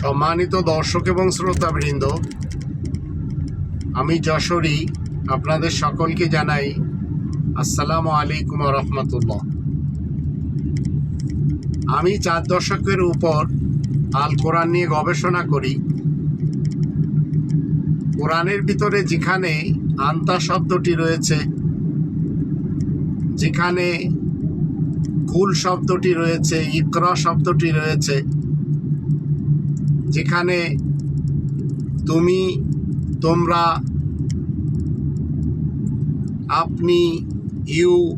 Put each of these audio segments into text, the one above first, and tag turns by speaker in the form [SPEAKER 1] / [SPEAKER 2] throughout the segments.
[SPEAKER 1] সম্মানিত দর্শক এবং শ্রোতাবৃন্দ, আমি যশোরী আপনাদের সকলকে জানাই আসসালামু আলাইকুম রহমতুল্লাহ। আমি চার দশকের উপর আল কোরআন নিয়ে গবেষণা করি। কোরআনের ভিতরে যেখানে আন্তা শব্দটি রয়েছে, যেখানে কুল শব্দটি রয়েছে, ইকরা শব্দটি রয়েছে যেখানে তুমি, তোমরা, আপনি, ইউ,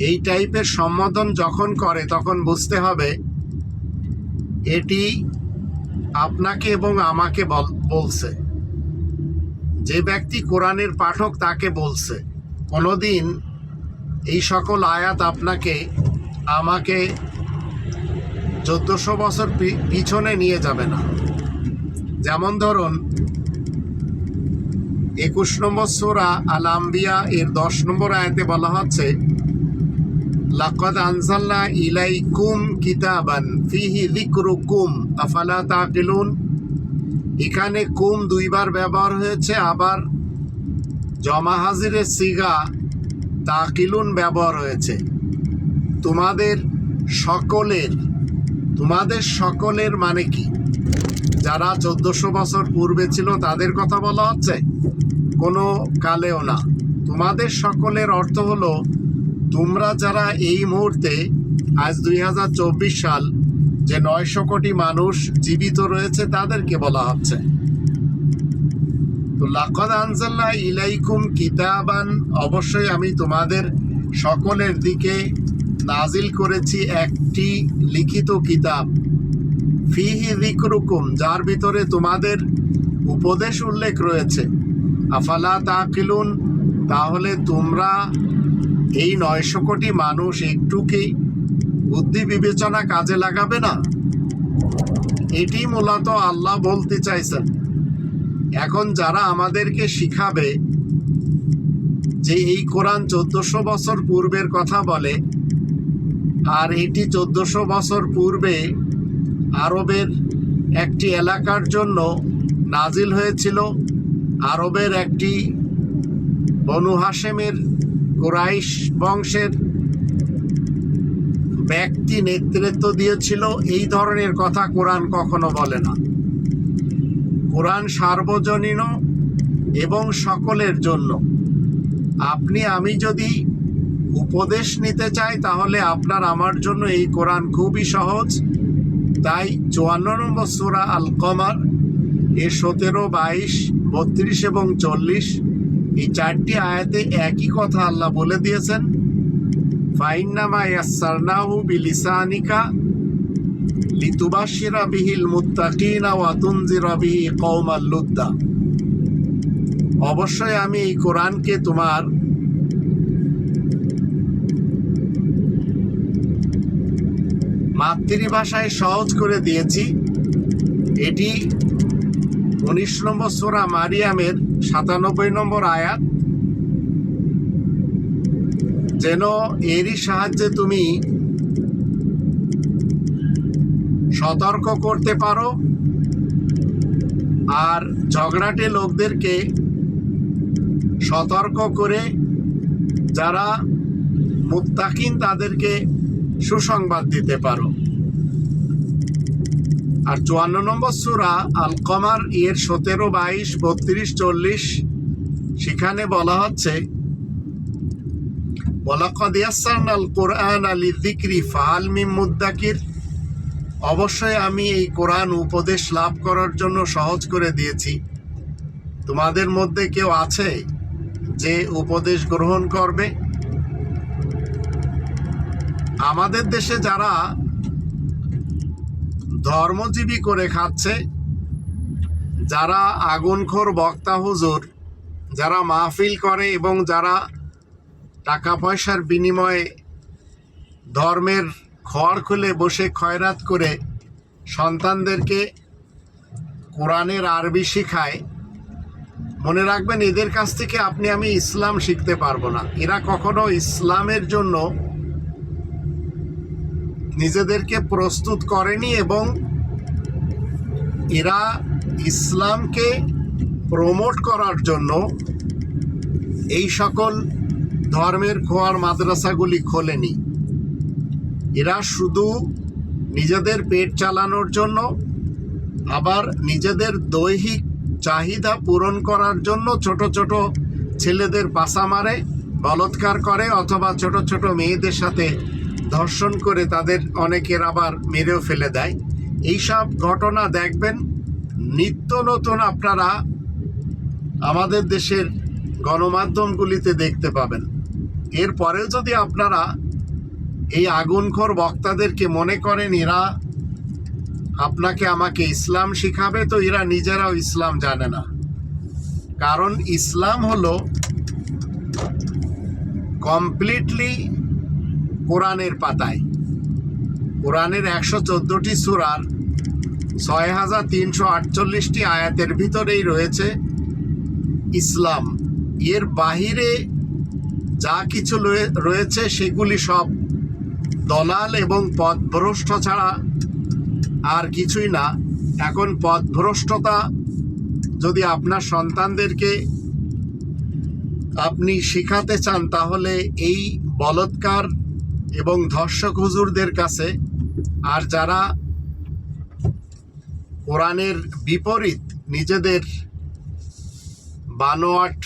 [SPEAKER 1] এই টাইপের সম্বোধন যখন করে, তখন বুঝতে হবে এটি আপনাকে এবং আমাকে বল- বলছে। যে ব্যক্তি কোরআনের পাঠক তাকে বলছে, কোনোদিন এই সকল আয়াত আপনাকে, আমাকে চোদ্দশো বছর পিছনে নিয়ে যাবে না। যেমন ধরুন, একুশ নম্বর সোরা আল আম্বিয়া এর দশ নম্বর আয়াতে বলা হচ্ছে, লাকাদ আনজাল্লা ইলাইকুম কিতাবান, ফিহি যিকরুকুম, আফালা তাকিলুন? এখানে কুম দুইবার ব্যবহার হয়েছে, আবার জমা হাজিরের সিগা তাকিলুন ব্যবহার হয়েছে। তোমাদের সকলের তোমাদের সকলের মানে কি? যারা চোদ্দশো বছর পূর্বে ছিল, তাদের কথা বলা হচ্ছে? কোনো কালেও না। তোমাদের সকলের অর্থ হলো, তোমরা যারা এই মুহূর্তে, আজ দুই হাজার চব্বিশ সাল, যে নয়শো কোটি মানুষ জীবিত রয়েছে, তাদেরকে বলা হচ্ছে। তো লাকদ আনজাল্লাহ ইলাইকুম কিতাবান। অবশ্যই আমি তোমাদের সকলের দিকে নাজিল করেছি একটি লিখিত কিতাব। ফিহি যিকরুকুম, যার ভিতরে তোমাদের উপদেশ উল্লেখ রয়েছে। আফালা তা তাকিলুন, তাহলে তোমরা এই নয়শো কোটি মানুষ একটু কি বুদ্ধি বিবেচনা কাজে লাগাবে না? এটি মূলত আল্লাহ বলতে চাইছেন। এখন যারা আমাদেরকে শিখাবে যে এই কোরআন চোদ্দশো বছর পূর্বের কথা বলে আর এটি চোদ্দশো বছর পূর্বে আরবের একটি এলাকার জন্য নাজিল হয়েছিল। আরবের একটি বনু হাসেমের কোরাইশ বংশের ব্যক্তি নেতৃত্ব দিয়েছিল। এই ধরনের কথা কোরআন কখনো বলে না। কোরআন সার্বজনীন এবং সকলের জন্য। আপনি, আমি যদি উপদেশ নিতে চাই, তাহলে আপনার আমার জন্য এই কোরআন খুবই সহজ। তাই চুয়ান্ন নম্বর সুরা আল কমার এর সতেরো, বাইশ, বত্রিশ এবং চল্লিশ, এই চারটি আয়াতে একই কথা আল্লাহ বলে দিয়েছেন। ফাইন্নামা ইয়াসসারনাহু বিলিসানিকা লিতুবাশিরা বিহিল মুত্তাকিনা ওয়া তুনজিরা বিহি কওমাল লুদ্দা। অবশ্যই আমি এই কোরআনকে তোমার মাতৃভাষায় সহজ করে দিয়েছি। এটি উনিশ নম্বর সোরা মারিয়ামের সাতানব্বই নম্বর আয়াত। যেন এরই সাহায্যে তুমি সতর্ক করতে পারো আর ঝগড়াটে লোকদেরকে সতর্ক করে যারা মুত্তাকিন তাদেরকে সুসংবাদ দিতে পারো। আর চুয়ান্ন নম্বর সুরা আল কমার এর সতেরো, বাইশ, বত্রিশ, চল্লিশ, সেখানে বলা হচ্ছে অবশ্যই আমি এই কোরআন উপদেশ লাভ করার জন্য সহজ করে দিয়েছি। তোমাদের মধ্যে কেউ আছে যে উপদেশ গ্রহণ করবে? আমাদের দেশে যারা ধর্মজীবী করে খাচ্ছে, যারা আগুনখোর বক্তা হুজুর, যারা মাহফিল করে এবং যারা টাকা পয়সার বিনিময়ে ধর্মের খড় খুলে বসে খয়রাত করে সন্তানদেরকে কোরআনের আরবি শিখায়, মনে রাখবেন এদের কাছ থেকে আপনি আমি ইসলাম শিখতে পারব না। এরা কখনো ইসলামের জন্য নিজেদেরকে প্রস্তুত করেনি এবং এরা ইসলামকে প্রমোট করার জন্য এই সকল ধর্মের খোয়ার মাদ্রাসাগুলি খোলেনি। এরা শুধু নিজেদের পেট চালানোর জন্য, আবার নিজেদের দৈহিক চাহিদা পূরণ করার জন্য ছোট ছোট ছেলেদের পাশা মারে, বলৎকার করে, অথবা ছোট ছোট মেয়েদের সাথে ধর্ষণ করে তাদের অনেকের আবার মেরেও ফেলে দেয়। এইসব ঘটনা দেখবেন, নিত্য নতুন আপনারা আমাদের দেশের গণমাধ্যমগুলিতে দেখতে পাবেন। এরপরেও যদি আপনারা এই আগুনখোর বক্তাদেরকে মনে করেন, এরা আপনাকে আমাকে ইসলাম শিখাবে, তো এরা নিজেরাও ইসলাম জানে না। কারণ ইসলাম হলো কমপ্লিটলি কোরআনের পাতায়। কোরআনের একশো চোদ্দোটি সুরার ছয় হাজার তিনশো আটচল্লিশটি আয়াতের ভিতরেই রয়েছে ইসলাম। এর বাহিরে যা কিছু রয়েছে সেগুলি সব দলাল এবং পথভ্রষ্ট ছাড়া আর কিছুই না। এখন পথভ্রষ্টতা যদি আপনার সন্তানদেরকে আপনি শেখাতে চান, তাহলে এই বলৎকার এবং ধর্ষক হুজুরদের কাছে আর যারা কোরআনের বিপরীত নিজেদের বানোয়াট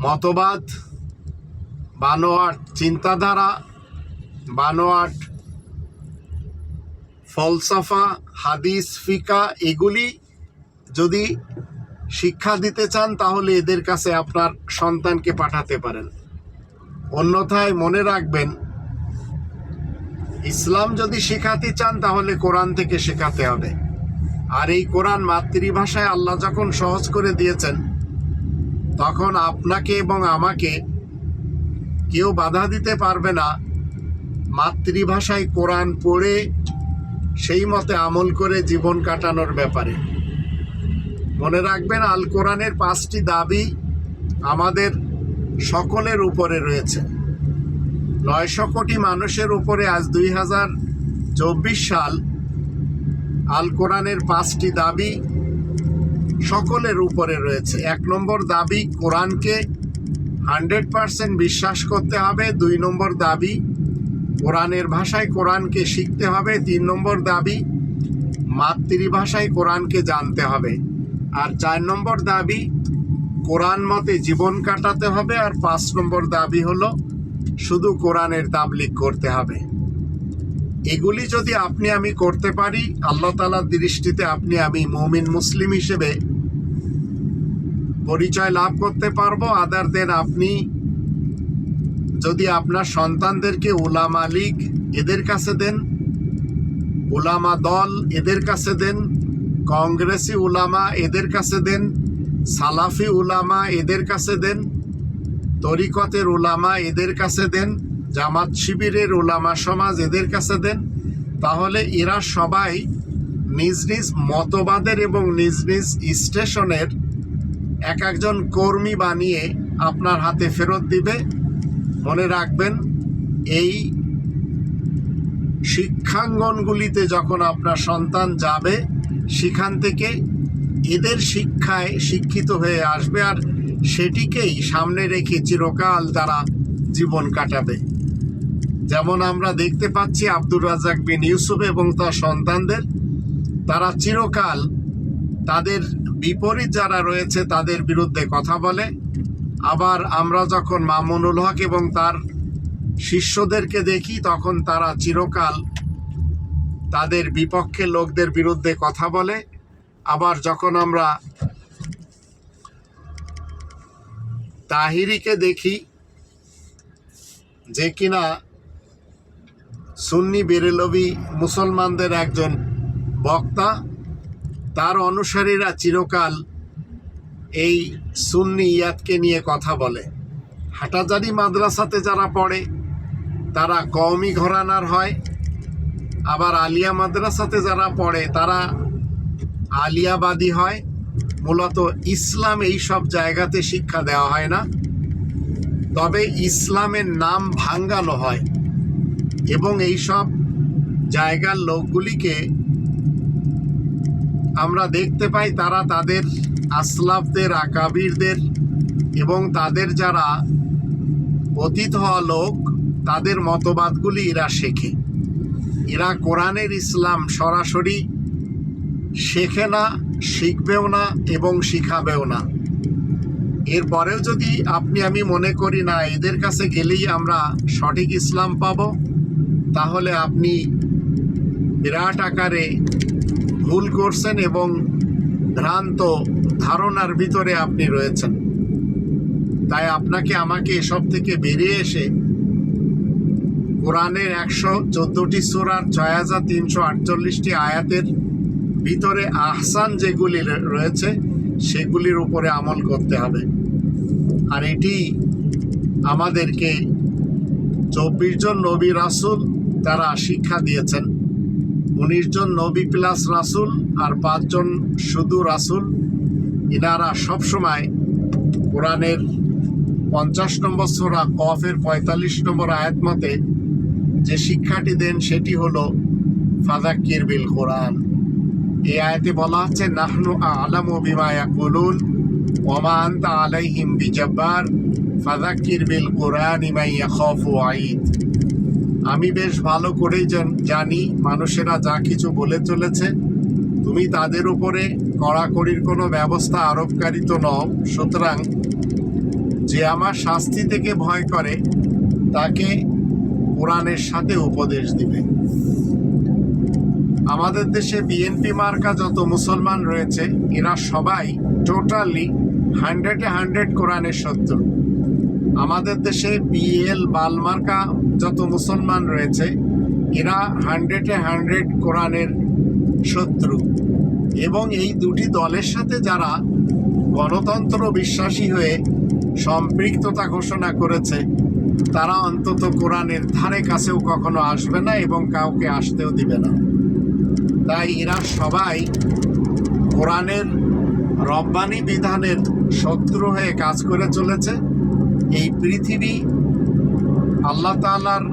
[SPEAKER 1] মতবাদ, বানোয়াট চিন্তাধারা, বানোয়াট ফলসাফা, হাদিস, ফিকা এগুলি যদি শিক্ষা দিতে চান তাহলে এদের কাছে আপনার সন্তানকে পাঠাতে পারেন। অন্যথায় মনে রাখবেন, ইসলাম যদি শেখাতে চান তাহলে কোরআন থেকে শেখাতে হবে। আর এই কোরআন মাতৃভাষায় আল্লাহ যখন সহজ করে দিয়েছেন, তখন আপনাকে এবং আমাকে কেউ বাধা দিতে পারবে না। মাতৃভাষায় কোরআন পড়ে, সেই মতে আমল করে জীবন কাটানোর ব্যাপারে। মনে রাখবেন, আল কোরআনের পাঁচটি দাবি আমাদের সকলের উপরে রয়েছে। নয়শো কোটি মানুষের উপরে আজ দুই হাজার চব্বিশ সাল আল কোরআনের পাঁচটি দাবি সকলের উপরে রয়েছে। এক নম্বর দাবি, কোরআনকে হান্ড্রেড পারসেন্ট বিশ্বাস করতে হবে। দুই নম্বর দাবি, কোরআনের ভাষায় কোরআনকে শিখতে হবে। তিন নম্বর দাবি, মাতৃভাষায় কোরআনকে জানতে হবে। আর চার নম্বর দাবি কোরআন মতে জীবন কাটাতে হবে আর পাঁচ নম্বর দাবি হলো শুধু কোরআনের তাবলিক করতে হবে। এগুলি যদি আপনি আমি করতে পারি, আল্লাহ তালার দৃষ্টিতে আপনি আমি মমিন মুসলিম হিসেবে পরিচয় লাভ করতে পারব। আদার দেন আপনি যদি আপনার সন্তানদেরকে উলামা লীগ এদের কাছে দেন, উলামা দল এদের কাছে দেন, কংগ্রেসি উলামা এদের কাছে দেন সালাফি উলামা এদের কাছে দেন, তরিকতের উলামা এদের কাছে দেন, জামাত শিবিরের উলামা সমাজ এদের কাছে দেন। তাহলে এরা সবাই নিজ নিজ মতবাদের এবং নিজ নিজ স্টেশনের এক একজন কর্মী বানিয়ে আপনার হাতে ফেরত দিবে। মনে রাখবেন, এই শিক্ষাঙ্গনগুলিতে যখন আপনার সন্তান যাবে, সেখান থেকে এদের শিক্ষায় শিক্ষিত হয়ে আসবে আর সেটিকেই সামনে রেখে চিরকাল তারা জীবন কাটাবে। যেমন আমরা দেখতে পাচ্ছি আব্দুর রাজাক বিন ইউসুফ এবং তার সন্তানদের, তারা চিরকাল তাদের বিপরীত যারা রয়েছে তাদের বিরুদ্ধে কথা বলে। আবার আমরা যখন মামুনুল হক এবং তার শিষ্যদেরকে দেখি, তখন তারা চিরকাল তাদের বিপক্ষে লোকদের বিরুদ্ধে কথা বলে। আবার যখন আমরা তাহিরিকে দেখি যে কিনা সুন্নি বেরেলবি মুসলমানদের একজন বক্তা, তার অনুসারীরা চিরকাল এই সুন্নি ইয়াদকে নিয়ে কথা বলে। হাটাজারি মাদ্রাসাতে যারা পড়ে, তারা কওমি ঘরানার হয়। আবার আলিয়া মাদ্রাসাতে যারা পড়ে, তারা আলিয়াবাদী হয়। মূলত ইসলাম এই সব জায়গাতে শিক্ষা দেওয়া হয় না। তবে ইসলামের নাম ভাঙ্গানো হয় এবং এই সব জায়গার লোকগুলিকে আমরা দেখতে পাই, তারা তাদের আসলাফদের, আকাবিরদের এবং তাদের যারা অতীত হওয়া লোক, তাদের মতবাদগুলি এরা শেখে। এরা কোরআনের ইসলাম সরাসরি শেখে না, শিখবেও না এবং শিখাবেও না। এরপরেও যদি আপনি আমি মনে করি না, এদের কাছে গেলেই আমরা সঠিক ইসলাম পাব, তাহলে আপনি বিরাট আকারে ভুল করছেন এবং ভ্রান্ত ধারণার ভিতরে আপনি রয়েছেন। তাই আপনাকে আমাকে এসব থেকে বেরিয়ে এসে কোরআনের একশো চোদ্দোটি সুরার ছয় হাজার তিনশো আটচল্লিশটি আয়াতের ভিতরে আহসান যেগুলি রয়েছে, সেগুলির উপরে আমল করতে হবে। আর এটি আমাদেরকে চব্বিশ জন নবী রাসুল তারা শিক্ষা দিয়েছেন। উনিশ জন নবী প্লাস রাসুল আর পাঁচজন শুধু রাসুল। ইনারা সবসময় কোরআনের পঞ্চাশ নম্বর সোরা কফের পঁয়তাল্লিশ নম্বর আয়াত মতে যে শিক্ষাটি দেন সেটি হলো ফাদাক্কির বিল কোরআন। এই আয়াতে বলা হচ্ছে নাহনু আলামু বিমা ইয়াকুলুন, ওমা আনতা আলাইহিম বিজাব্বার ফাদাক্কির বিল কোরআন ইমাই ইয়াখাফু আইদ। আমি বেশ ভালো করেই জানি, মানুষেরা যা কিছু বলে চলেছে। তুমি তাদের উপরে কড়াকড়ির কোনো ব্যবস্থা আরোপকারী তো নও। সুতরাং যে আমার শাস্তি থেকে ভয় করে, তাকে কোরআনের সাথে উপদেশ দিবে। আমাদের দেশে বিএনপি মার্কা যত মুসলমান রয়েছে, এরা সবাই টোটালি হান্ড্রেডে হান্ড্রেড কোরআনের শত্রু। আমাদের দেশে বিএল বালমার্কা যত মুসলমান রয়েছে, এরা হান্ড্রেডে হান্ড্রেড কোরআনের শত্রু। এবং এই দুটি দলের সাথে যারা গণতন্ত্র বিশ্বাসী হয়ে সম্পৃক্ততা ঘোষণা করেছে, তারা অন্তত কোরআনের ধারে কাছেও কখনো আসবে না এবং কাউকে আসতেও দিবে না। তাই এরা সবাই কোরআনের রব্বানি বিধানের শত্রু হয়ে কাজ করে চলেছে। এই পৃথিবী আল্লাহ তাআলার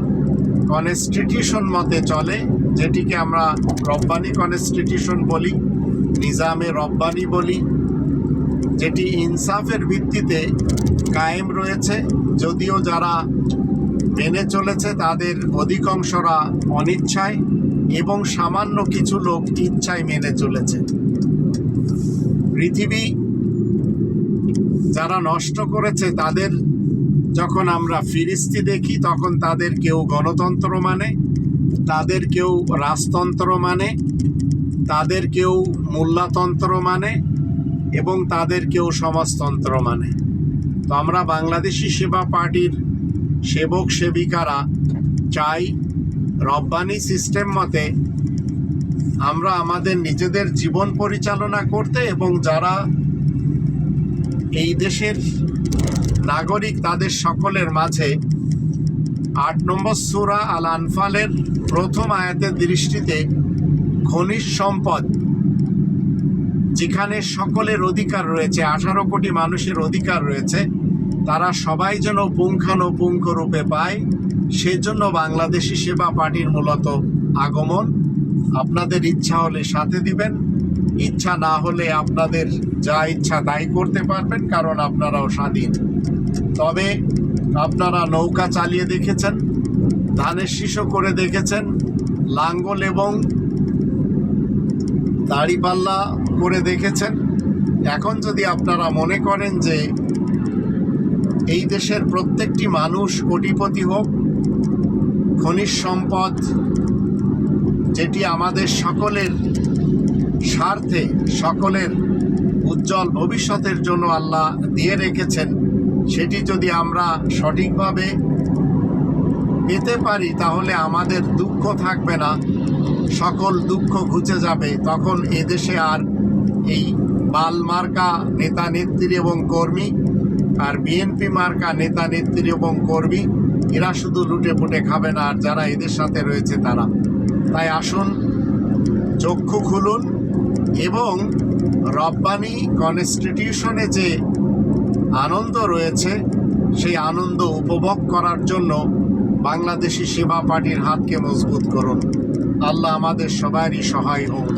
[SPEAKER 1] কনস্টিটিউশন মতে চলে, যেটিকে আমরা রব্বানি কনস্টিটিউশন বলি, নিজামে রব্বানি বলি, যেটি ইনসাফের ভিত্তিতে কায়েম রয়েছে। যদিও যারা মেনে চলেছে, তাদের অধিকাংশরা অনিচ্ছায় এবং সামান্য কিছু লোক ইচ্ছায় মেনে চলেছে। পৃথিবী যারা নষ্ট করেছে, তাদের যখন আমরা ফিরিস্তি দেখি, তখন তাদের কেউ গণতন্ত্র মানে তাদের কেউ রাজতন্ত্র মানে তাদের কেউ মোল্লাতন্ত্র মানে এবং তাদের কেউ সমাজতন্ত্র মানে। তো আমরা বাংলাদেশি সেবা পার্টির সেবক সেবিকারা চাই রব্বানি সিস্টেম মতে, আমরা আমাদের নিজেদের জীবন পরিচালনা করতে এবং যারা এই দেশের নাগরিক, তাদের সকলের মাঝে আট নম্বর সুরা আল আনফালের প্রথম আয়াতের দৃষ্টিতে খনিজ সম্পদ, যেখানে সকলের অধিকার রয়েছে, আঠারো কোটি মানুষের অধিকার রয়েছে তারা সবাই যেন পুঙ্খানুপুঙ্খ রূপে পায়, সেজন্য বাংলাদেশি সেবা পার্টির মূলত আগমন। আপনাদের ইচ্ছা হলে সাথে দিবেন, ইচ্ছা না হলে আপনাদের যা ইচ্ছা তাই করতে পারবেন, কারণ আপনারাও স্বাধীন। তবে আপনারা নৌকা চালিয়ে দেখেছেন, ধানের শীষও করে দেখেছেন, লাঙ্গল এবং দাড়িপাল্লা করে দেখেছেন। এখন যদি আপনারা মনে করেন যে এই দেশের প্রত্যেকটি মানুষ কোটিপতি হোক, খনিজ সম্পদ যেটি আমাদের সকলের স্বার্থে, সকলের উজ্জ্বল ভবিষ্যতের জন্য আল্লাহ দিয়ে রেখেছেন, সেটি যদি আমরা সঠিকভাবে পেতে পারি, তাহলে আমাদের দুঃখ থাকবে না, সকল দুঃখ ঘুচে যাবে। তখন এদেশে আর এই বাল মার্কা নেতা, নেত্রী এবং কর্মী আর বিএনপি মার্কা নেতা, নেত্রী এবং কর্মী, এরা শুধু লুটে পুটে খাবে না, আর যারা এদের সাথে রয়েছে তারা। তাই আসুন, চক্ষু খুলুন এবং রব্বানি কনস্টিটিউশনে যে আনন্দ রয়েছে, সেই আনন্দ উপভোগ করার জন্য বাংলাদেশি সেবা পার্টির হাতকে মজবুত করুন। আল্লাহ আমাদের সবারই সহায় হোক।